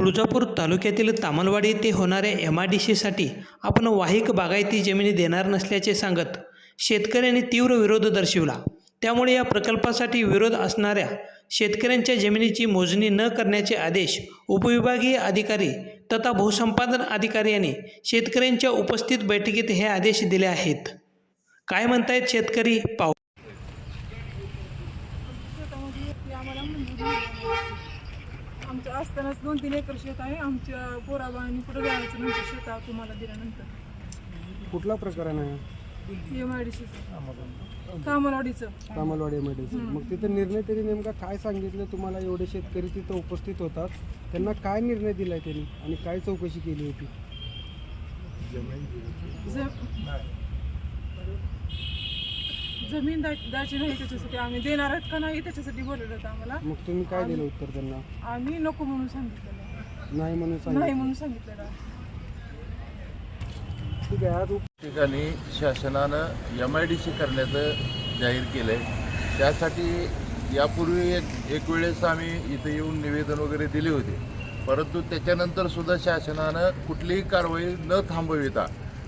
तुळजापूर तालुक्यातील तामलवाडी येथे होणाऱ्या एम आय डी सीसाठी आपण वाहिक बागायती जमिनी देणार नसल्याचे सांगत शेतकऱ्यांनी तीव्र विरोध दर्शविला. त्यामुळे या प्रकल्पासाठी विरोध असणाऱ्या शेतकऱ्यांच्या जमिनीची मोजणी न करण्याचे आदेश उपविभागीय अधिकारी तथा भूसंपादन अधिकारी यांनी शेतकऱ्यांच्या उपस्थित बैठकीत हे आदेश दिले आहेत. काय म्हणतायत शेतकरी? पाहू शेतामध्ये ती आम्हाला मंजूर नाही. आमच्या असतानाच दोन तीन एकर शेत आहे. आमच्या पोराबाळांनी पुढे जायचं नंतर शेता तुम्हाला दिल्यानंतर. कुठला प्रकरण आहे एम आय डी कामलवाडीचं. तामलवाडीमध्ये मग तिथं निर्णय तरी नेमका काय सांगितलं तुम्हाला? एवढे शेतकरी तिथं उपस्थित होतात. त्यांना काय निर्णय दिलाय त्यांनी? आणि काय चौकशी केली होती? ज- जमीन द्या- द्यायची नाही त्याच्यासाठी आम्ही देणार आहेत का नाही त्याच्यासाठी बोलवलं होतं आम्हाला. मग तुम्ही काय दिलं उत्तर त्यांना? आम्ही नको म्हणून सांगितलेलं नाही म्हणून नाही सांगितलं म्हणून सांगितलेलं ठीक आहे आज उप- ठिकाणी शासनानं एम आय डी सी करण्याचं जाहीर केलं आहे त्यासाठी यापूर्वी एक एक वेळेस आम्ही इथं येऊन निवेदन वगैरे दिले होते. परंतु त्याच्यानंतर सुद्धा शासनानं कुठलीही कारवाई न थांबविता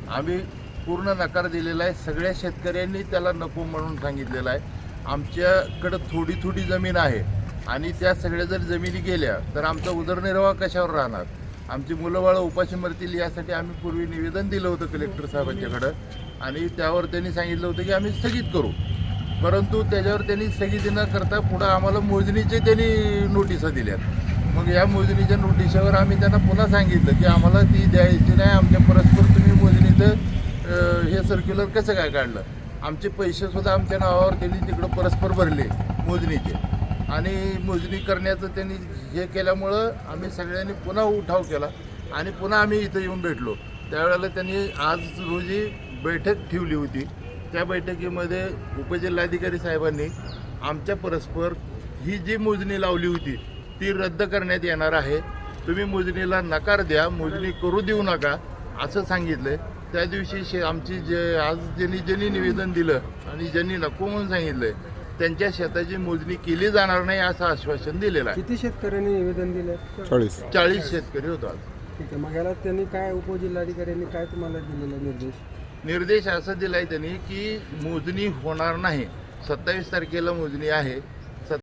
आम्ही पूर्ण नकार दिलेला आहे. सगळ्या शेतकऱ्यांनी त्याला नको म्हणून सांगितलेलं आहे. आमच्याकडं थोडी थोडी जमीन आहे. आणि त्या सगळ्या जर जमिनी गेल्या तर आमचा उदरनिर्वाह कशावर राहणार? आमची मुलं बाळं उपाशी मरतील यासाठी आम्ही पूर्वी निवेदन दिलं होतं कलेक्टर साहेबांच्याकडं. आणि त्यावर त्यांनी सांगितलं होतं की आम्ही स्थगित करू. परंतु त्याच्यावर त्यांनी स्थगिती न करता पुढं आम्हाला मोजणीचे त्यांनी नोटिसा दिल्यात. मग या मोजणीच्या नोटिसावर आम्ही त्यांना पुन्हा सांगितलं की आम्हाला ती द्यायची नाही. आमच्या परस्पर तुम्ही मोजणीचं हे सर्क्युलर कसं काय काढलं? आमचे पैसेसुद्धा आमच्या नावावर त्यांनी तिकडं परस्पर भरले मोजणीचे. आणि मोजणी करण्याचं त्यांनी हे केल्यामुळं आम्ही सगळ्यांनी पुन्हा उठाव केला आणि पुन्हा आम्ही इथं येऊन भेटलो. त्यावेळेला त्यांनी आज रोजी बैठक ठेवली होती. त्या बैठकीमध्ये उपजिल्हाधिकारी साहेबांनी आमच्या परस्पर ही जी मोजणी लावली होती ती रद्द करण्यात येणार आहे. तुम्ही मोजणीला नकार द्या मोजणी करू देऊ नका असं सांगितलं त्या दिवशी शे आमची जे आज ज्यांनी ज्यांनी निवेदन दिलं आणि ज्यांनी नको म्हणून सांगितलंय त्यांच्या शेताची मोजणी केली जाणार नाही असं आश्वासन दिलेलं आहे. किती शेतकऱ्यांनी निवेदन दिलं? चाळीस. शेतकरी होतात ठीक आहे मग याला त्यांनी काय उपजिल्हाधिकाऱ्यांनी काय तुम्हाला दिलेला निर्देश? निर्देश असा दिलाय त्यांनी की मोजणी होणार नाही. सत्तावीस तारखेला मोजणी आहे.